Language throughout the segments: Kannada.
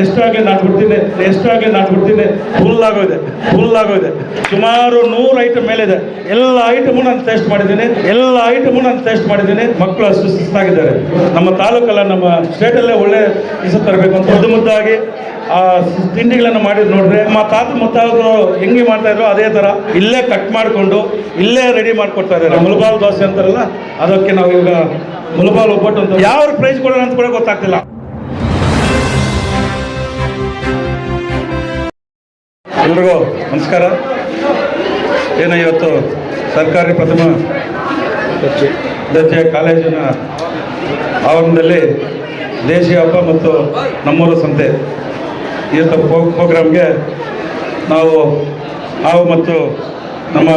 ಎಷ್ಟಾಗಲಿ ನಾನು ಬಿಡ್ತೀನಿ ಎಷ್ಟಾಗಲಿ ನಾನು ಬಿಡ್ತೀನಿ. ಫುಲ್ ಆಗೋಇದೆ ಫುಲ್ ಇದೆ ಸುಮಾರು ನೂರು ಐಟಮ್ ಮೇಲೆ ಇದೆ. ಎಲ್ಲ ಐಟಮು ನಾನು ಟೆಸ್ಟ್ ಮಾಡಿದ್ದೀನಿ, ಎಲ್ಲ ಐಟಮು ನಾನು ಟೆಸ್ಟ್ ಮಾಡಿದ್ದೀನಿ. ಮಕ್ಕಳು ಅಷ್ಟು ಸುಸ್ತಾಗಿದ್ದಾರೆ. ನಮ್ಮ ತಾಲೂಕಲ್ಲ, ನಮ್ಮ ಸ್ಟೇಟಲ್ಲೇ ಒಳ್ಳೆ ಹೆಸರು ತರಬೇಕು ಅಂತ ಮುದ್ದು ಮುದ್ದಾಗಿ, ಆ ತಿಂಡಿಗಳನ್ನು ಮಾಡಿದ್ ನೋಡ್ರೆ. ನಮ್ಮ ತಾತ ಮುತ್ತಾದ್ರು ಹೆಂಗೆ ಮಾಡ್ತಾ ಇದ್ರು ಅದೇ ತರ. ಇಲ್ಲೇ ಕಟ್ ಮಾಡಿಕೊಂಡು, ಇಲ್ಲೇ ರೆಡಿ ಮಾಡ್ಕೊಡ್ತಾ ಇದ್ದಾರೆ. ಮುಲಬಾಲ್ ದೋಸೆ ಅಂತಾರಲ್ಲ, ಅದಕ್ಕೆ ನಾವು ಈಗ ಮುಲಬಾಲ್ ಒಬ್ಬಟ್ಟು ಅಂತ. ಯಾವ ಪ್ರೈಸ್ ಕೊಡೋಣ ಅಂತ ಕೂಡ ಗೊತ್ತಾಗ್ತಿಲ್ಲ. ಎಲ್ರಿಗೂ ನಮಸ್ಕಾರ. ಏನು ಇವತ್ತು ಸರ್ಕಾರಿ ಪ್ರಥಮ ದರ್ಜೆ ಕಾಲೇಜಿನ ಆವರಣದಲ್ಲಿ ದೇಶೀಯ ಹಬ್ಬ ಮತ್ತು ನಮ್ಮೂರು ಸಂತೆ. ಇವತ್ತು ಪ್ರೋ- ಪ್ರೋಗ್ರಾಮ್ಗೆ ನಾವು ನಾವು ಮತ್ತು ನಮ್ಮ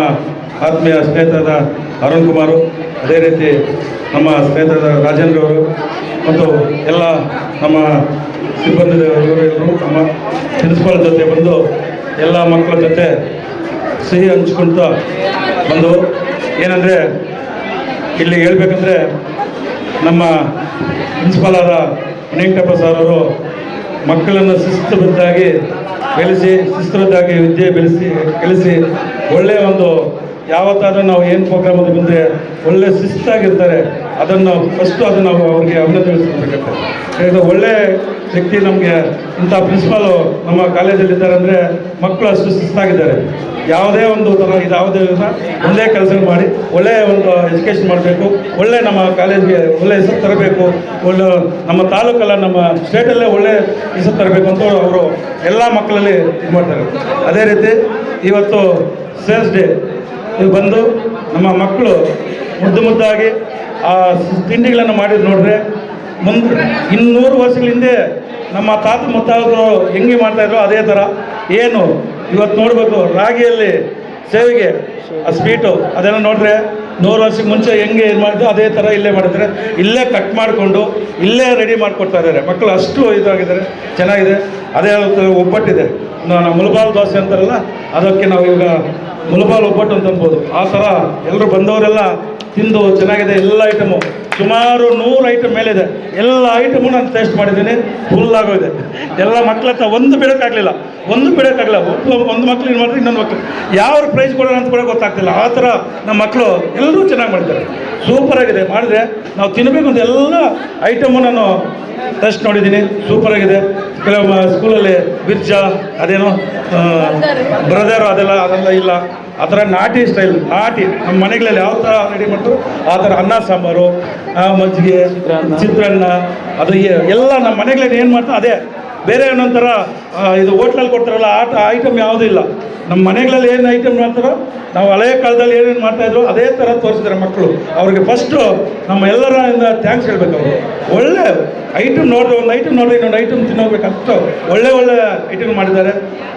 ಆತ್ಮೀಯ ಸ್ನೇಹಿತರಾದ ಅರುಣ್ ಕುಮಾರು, ಅದೇ ರೀತಿ ನಮ್ಮ ಸ್ನೇಹಿತರಾದ ರಾಜೇಂದ್ರ ಅವರು ಮತ್ತು ಎಲ್ಲ ನಮ್ಮ ಸಿಬ್ಬಂದಿ ಎಲ್ಲರೂ ನಮ್ಮ ಪ್ರಿನ್ಸಿಪಾಲ್ ಜೊತೆ ಬಂದು ಎಲ್ಲ ಮಕ್ಕಳ ಜೊತೆ ಸಿಹಿ ಹಂಚ್ಕೊಳ್ತಾ ಒಂದು ಏನಂದರೆ, ಇಲ್ಲಿ ಹೇಳ್ಬೇಕಂದ್ರೆ ನಮ್ಮ ಪ್ರಿನ್ಸಿಪಾಲ್ ಆದ ವೆಂಕಟಪ್ಪ ಸರ್ ಅವರು ಮಕ್ಕಳನ್ನು ಶಿಸ್ತುಬದ್ಧಾಗಿ ಬೆಳೆಸಿ ಶಿಸ್ತುಬದ್ಧಾಗಿ ವಿದ್ಯೆ ಬೆಳೆಸಿ ಕಲಿಸಿ ಒಳ್ಳೆಯ ಒಂದು ಯಾವತ್ತಾದ್ರೂ ನಾವು ಏನು ಪ್ರೋಗ್ರಾಮ್ ಅದು ಬಂದರೆ ಒಳ್ಳೆ ಶಿಸ್ತಾಗಿರ್ತಾರೆ. ಅದನ್ನು ಫಸ್ಟು ಅದನ್ನು ನಾವು ಅವ್ರಿಗೆ ಅಭಿನಂದಿಸಬೇಕಾಗ್ತದೆ ಇದು ಒಳ್ಳೆ ವ್ಯಕ್ತಿ ನಮಗೆ ಇಂಥ ಪ್ರಿನ್ಸಿಪಾಲು ನಮ್ಮ ಕಾಲೇಜಲ್ಲಿ ಇದ್ದಾರೆ ಅಂದರೆ ಮಕ್ಕಳು ಅಷ್ಟು ಶಿಸ್ತಾಗಿದ್ದಾರೆ ಯಾವುದೇ ಒಂದು ಥರ ಇದು ಯಾವುದೇ ಒಂದೇ ಕೆಲಸ ಮಾಡಿ ಒಳ್ಳೆಯ ಒಂದು ಎಜುಕೇಷನ್ ಮಾಡಬೇಕು, ಒಳ್ಳೆ ನಮ್ಮ ಕಾಲೇಜ್ಗೆ ಒಳ್ಳೆ ಹೆಸರು ತರಬೇಕು, ಒಳ್ಳೆ ನಮ್ಮ ತಾಲೂಕಲ್ಲ, ನಮ್ಮ ಸ್ಟೇಟಲ್ಲೇ ಒಳ್ಳೆ ಹೆಸರು ತರಬೇಕು ಅಂತ ಅವರು ಎಲ್ಲ ಮಕ್ಕಳಲ್ಲಿ ಇದು ಮಾಡ್ತಾರೆ. ಅದೇ ರೀತಿ ಇವತ್ತು ಸೇಲ್ಸ್ ಡೇ ಇದು ಬಂದು ನಮ್ಮ ಮಕ್ಕಳು ಮುದ್ದು ಮುದ್ದಾಗಿ ಆ ತಿಂಡಿಗಳನ್ನು ಮಾಡಿದ್ರು ನೋಡ್ರೆ ಮುಂದೆ ಇನ್ನೂರು ವರ್ಷಗಳ ಹಿಂದೆ ನಮ್ಮ ತಾತ ಮುತ್ತಾದರು ಹೆಂಗೆ ಮಾಡ್ತಾಯಿದ್ರು ಅದೇ ಥರ ಏನು? ಇವತ್ತು ನೋಡಬೇಕು, ರಾಗಿಯಲ್ಲಿ ಸೇವಿಗೆ, ಆ ಸ್ವೀಟು, ಅದೆಲ್ಲ ನೋಡಿದ್ರೆ ನೂರು ವರ್ಷಕ್ಕೆ ಮುಂಚೆ ಹೆಂಗೆ ಇದು ಮಾಡಿದ್ರು ಅದೇ ಥರ ಇಲ್ಲೇ ಮಾಡಿದ್ರೆ, ಇಲ್ಲೇ ಕಟ್ ಮಾಡಿಕೊಂಡು ಇಲ್ಲೇ ರೆಡಿ ಮಾಡಿಕೊಡ್ತಾ ಇದ್ದಾರೆ. ಮಕ್ಕಳು ಅಷ್ಟು ಇದಾಗಿದ್ದಾರೆ, ಚೆನ್ನಾಗಿದೆ. ಅದೇ ಒಬ್ಬಟ್ಟಿದೆ. ನಾವು ಮುಲಬಾಲ್ ದೋಸೆ ಅಂತಾರಲ್ಲ, ಅದಕ್ಕೆ ನಾವು ಈಗ ಮುಲಬಾಲ್ ಒಬ್ಬಟ್ಟು ಅಂತ ಅನ್ಬೋದು. ಆ ಥರ ಎಲ್ಲರೂ ಬಂದವರೆಲ್ಲ ತಿಂದು ಚೆನ್ನಾಗಿದೆ, ಎಲ್ಲ ಐಟಮು ಸುಮಾರು ನೂರು ಐಟಮ್ ಮೇಲಿದೆ ಎಲ್ಲ ಐಟಮು ನಾನು ಟೇಸ್ಟ್ ಮಾಡಿದ್ದೀನಿ. ಫುಲ್ ಇದೆ ಎಲ್ಲ ಮಕ್ಕಳ ಹತ್ರ ಒಂದು ಬಿಡೋಕ್ಕಾಗಲಿಲ್ಲ. ಒಂದು ಬಿಡೋಕ್ಕಾಗಲ್ಲ ಒಂದು ಮಕ್ಳು ಏನು ಮಾಡಿದ್ರೆ ಇನ್ನೊಂದು ಮಕ್ಳು. ಯಾವ ಪ್ರೈಸ್ ಕೊಡೋಣ ಅಂತ ಕೂಡ ಗೊತ್ತಾಗ್ತಿಲ್ಲ. ಆ ಥರ ನಮ್ಮ ಮಕ್ಕಳು ಎಲ್ಲರೂ ಚೆನ್ನಾಗಿ ಮಾಡಿದ್ದಾರೆ. ಸೂಪರ್ ಆಗಿದೆ. ಮಾಡಿದ್ರೆ ನಾವು ತಿನ್ನಬೇಕು ಅಂತ ಎಲ್ಲ ಐಟಮು ನಾನು ಟೆಸ್ಟ್ ನೋಡಿದ್ದೀನಿ. ಸೂಪರ್ ಆಗಿದೆ. ಕೆಲವು ಸ್ಕೂಲಲ್ಲಿ ಬಿರ್ಜಾ ಅದೇನೋ ಬ್ರದರ್ ಅದೆಲ್ಲ ಅದೆಲ್ಲ ಇಲ್ಲ. ಆ ಥರ ನಾಟಿ ಸ್ಟೈಲ್ ನಾಟಿ. ನಮ್ಮ ಮನೆಗಳಲ್ಲಿ ಯಾವ ಥರ ರೆಡಿ ಮಾಡ್ತಾರೋ ಆ ಥರ ಅನ್ನ ಸಾಂಬಾರು ಮಜ್ಜಿಗೆ ಚಿತ್ರಾನ್ನ. ಅದು ಎಲ್ಲ ನಮ್ಮ ಮನೆಗಳಲ್ಲಿ ಏನು ಮಾಡ್ತಾರೆ ಅದೇ. ಬೇರೆ ಏನೊಂಥರ ಇದು ಹೋಟ್ಲಲ್ಲಿ ಕೊಡ್ತಾರಲ್ಲ ಆಟ ಐಟಮ್ ಯಾವುದೂ ಇಲ್ಲ. ನಮ್ಮ ಮನೆಗಳಲ್ಲಿ ಏನು ಐಟಮ್ ಮಾಡ್ತಾರೋ ನಾವು ಹಳೆಯ ಕಾಲದಲ್ಲಿ ಏನೇನು ಮಾಡ್ತಾಯಿದ್ರು ಅದೇ ಥರ ತೋರಿಸಿದ್ದಾರೆ ಮಕ್ಕಳು. ಅವ್ರಿಗೆ ಫಸ್ಟು ನಮ್ಮ ಎಲ್ಲರಿಂದ ಥ್ಯಾಂಕ್ಸ್ ಹೇಳ್ಬೇಕು ಅವರು. ಒಳ್ಳೆ ಐಟಮ್ ನೋಡಿದ್ರೆ ಒಂದು ಐಟಮ್ ನೋಡಿದ್ರೆ ಇನ್ನೊಂದು ಐಟಮ್ ತಿನ್ನೋಗ್ಬೇಕು ಅಷ್ಟು. ಒಳ್ಳೆ ಒಳ್ಳೆ ಐಟಮ್ ಮಾಡಿದ್ದಾರೆ.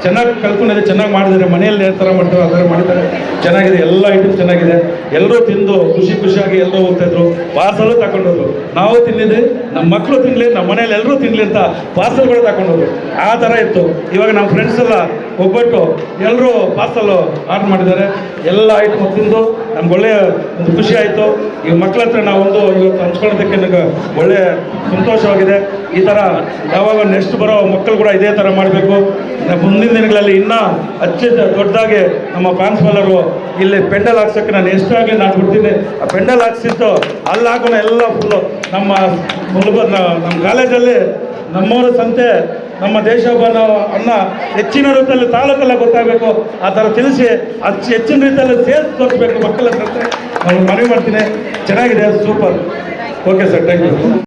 ಚೆನ್ನಾಗಿ ಕಲ್ತ್ಕೊಂಡಿದ್ದಾರೆ, ಚೆನ್ನಾಗಿ ಮಾಡಿದ್ದಾರೆ. ಮನೆಯಲ್ಲಿ ಯಾವ ಥರ ಮಾಡ್ತಾರೆ, ಆ ಥರ ಮಾಡಿದ್ದಾರೆ ಚೆನ್ನಾಗಿದೆ, ಎಲ್ಲ ಐಟಮ್ ಚೆನ್ನಾಗಿದೆ. ಎಲ್ಲರೂ ತಿಂದು ಖುಷಿ ಖುಷಿಯಾಗಿ ಎಲ್ಲರೂ ಹೋಗ್ತಾಯಿದ್ರು ಪಾರ್ಸಲು ತಗೊಂಡೋದ್ರು ನಾವು ತಿಂದಿದ್ದೆ ನಮ್ಮ ಮಕ್ಕಳು ತಿನ್ನಲಿ ನಮ್ಮ ಮನೇಲಿ ಎಲ್ಲರೂ ತಿನ್ನಲಿ ಅಂತ ಪಾರ್ಸಲ್ಗಳು ತಗೊಂಡೋದ್ರು ಆ ಥರ ಇತ್ತು. ಇವಾಗ ನಮ್ಮ ಫ್ರೆಂಡ್ಸ್ ಎಲ್ಲ ಒಬ್ಬಟ್ಟು ಎಲ್ಲರೂ ಪಾರ್ಸಲ್ ಆರ್ಡರ್ ಮಾಡಿದ್ದಾರೆ. ಎಲ್ಲ ಐಟಮ್ ತಿಂದು ನಮ್ಗೆ ಒಳ್ಳೆಯ ಒಂದು ಖುಷಿ ಆಯಿತು. ಈಗ ಮಕ್ಕಳ ಹತ್ರ ನಾವೊಂದು ಇವತ್ತು ಹಂಚ್ಕೊಳ್ಳೋದಕ್ಕೆ ನನಗೆ ಒಳ್ಳೆಯ ಸಂತೋಷವಾಗಿದೆ. ಈ ಥರ ಯಾವಾಗ ನೆಕ್ಸ್ಟ್ ಬರೋ ಮಕ್ಕಳು ಕೂಡ ಇದೇ ಥರ ಮಾಡಬೇಕು. ಮುಂದಿನ ದಿನಗಳಲ್ಲಿ ಇನ್ನೂ ಅಚ್ಚ ದೊಡ್ಡದಾಗಿ ನಮ್ಮ ಪ್ರಾನ್ಸಿಪಾಲರು ಇಲ್ಲಿ ಪೆಂಡಲ್ ಹಾಕ್ಸೋಕ್ಕೆ ನಾನು ಎಷ್ಟಾಗಲಿ ನಾನು ಬಿಡ್ತೀನಿ. ಆ ಪೆಂಡಲ್ ಹಾಕ್ಸಿತ್ತು ಅಲ್ಲಿ ಹಾಕೋಣ ಎಲ್ಲ ಫುಲ್ಲು ನಮ್ಮ ನಮ್ಮ ಕಾಲೇಜಲ್ಲಿ ನಮ್ಮವರ ಸಂತೆ, ನಮ್ಮ ದೇಶ ಅನ್ನ ಹೆಚ್ಚಿನ ರೀತಿಯಲ್ಲಿ ತಾಲೂಕಲ್ಲ ಗೊತ್ತಾಗಬೇಕು. ಆ ಥರ ತಿಳಿಸಿ ಅಚ್ಚು ಹೆಚ್ಚಿನ ರೀತಿಯಲ್ಲಿ ಸೇರಿಸಿ ತೋರಿಸ್ಬೇಕು ಮಕ್ಕಳ ಸಂತೆ ನಾನು ಮನವಿ ಮಾಡ್ತೀನಿ. ಚೆನ್ನಾಗಿದೆ super okay sir thank you